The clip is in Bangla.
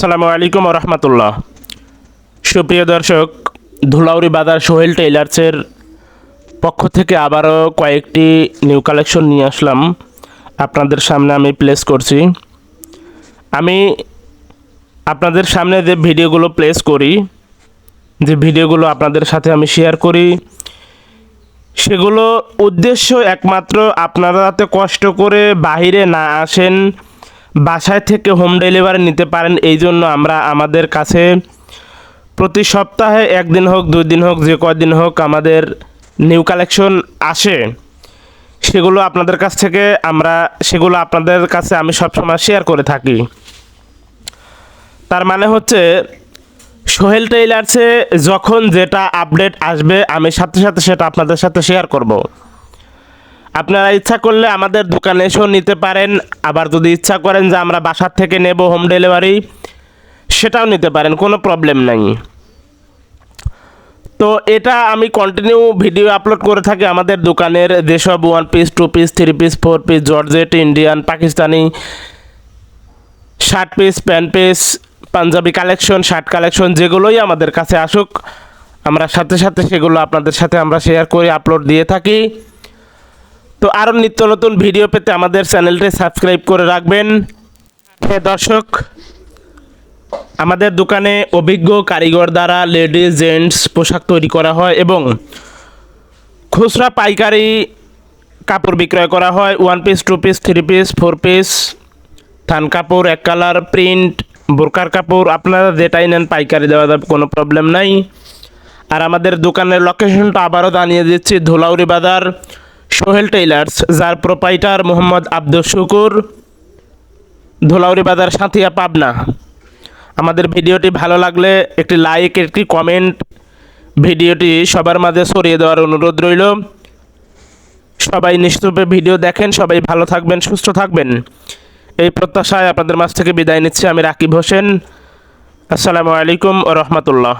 আসসালামু আলাইকুম রহমতুল্লাহ সুপ্রিয় দর্শক ধুলাউরি বাজার সোহেল টেইলার্সের পক্ষ থেকে আবারও কয়েকটি নিউ কালেকশন নিয়ে আসলাম। আপনাদের সামনে আমি প্লেস করছি। আমি আপনাদের সামনে যে ভিডিওগুলো প্লেস করি, যে ভিডিওগুলো আপনাদের সাথে আমি শেয়ার করি, সেগুলো উদ্দেশ্য একমাত্র আপনারা কষ্ট করে বাইরে না আসেন বাসায় থেকে হোম ডেলিভারি নিতে পারেন, এই জন্য আমরা আমাদের কাছে প্রতি সপ্তাহে একদিন হোক, দুই দিন হোক, যে কদিন হোক আমাদের নিউ কালেকশন আসে। সেগুলো আপনাদের কাছ থেকে আমরা, সেগুলো আপনাদের কাছে আমি সবসময় শেয়ার করে থাকি। তার মানে হচ্ছে, সোহেল টেইলার্সে যখন যেটা আপডেট আসবে, আমি সাথে সাথে সেটা আপনাদের সাথে শেয়ার করব। আপনারা ইচ্ছা করলে আমাদের দোকানে এসেও নিতে পারেন। আবার যদি ইচ্ছা করেন যে আমরা বাসার থেকে নেব হোম ডেলিভারি, সেটাও নিতে পারেন, কোনো প্রবলেম নাই। তো এটা আমি কন্টিনিউ ভিডিও আপলোড করে থাকি আমাদের দোকানের যেসব one piece two piece three piece four piece georgette Indian Pakistani shirt piece pant piece panjabi collection shirt collection যেগুলোই আমাদের কাছে আসুক, আমরা সাথে সাথে সেগুলো আপনাদের সাথে আমরা শেয়ার করে আপলোড দিয়ে থাকি। তো আরও নিত্য নতুন ভিডিও পেতে আমাদের চ্যানেলটি সাবস্ক্রাইব করে রাখবেন। হ্যাঁ দর্শক, আমাদের দোকানে অভিজ্ঞ কারিগর দ্বারা লেডিস, জেন্টস পোশাক তৈরি করা হয় এবং খুচরা পাইকারি কাপড় বিক্রয় করা হয়। One piece two piece three piece four piece থান কাপড়, এক কালার প্রিন্ট বোরকার কাপড়, আপনারা যেটাই নেন পাইকারি দেওয়া যাবে, কোনো প্রবলেম নাই। আর আমাদের দোকানের লোকেশনটা আবারও জানিয়ে দিচ্ছি ধুলাউরি বাজার। সোহেল টেইলার্স, যার প্রোপাইটার মোহাম্মদ আব্দুল শুকুর ধুলাউরি বাজার সাঁথিয়া, পাবনা। আমাদের ভিডিওটি ভালো লাগলে একটি লাইক একটি কমেন্ট ভিডিওটি সবার মাঝে ছড়িয়ে দেওয়ার অনুরোধ রইল। সবাই নিশ্চয়ই ভিডিও দেখেন, সবাই ভালো থাকবেন, সুস্থ থাকবেন। এই প্রত্যাশায় আপনাদের মাঝ থেকে বিদায় নিচ্ছি, আমি রাকিব হোসেন। আসসালামু আলাইকুম ও রহমতুল্লাহ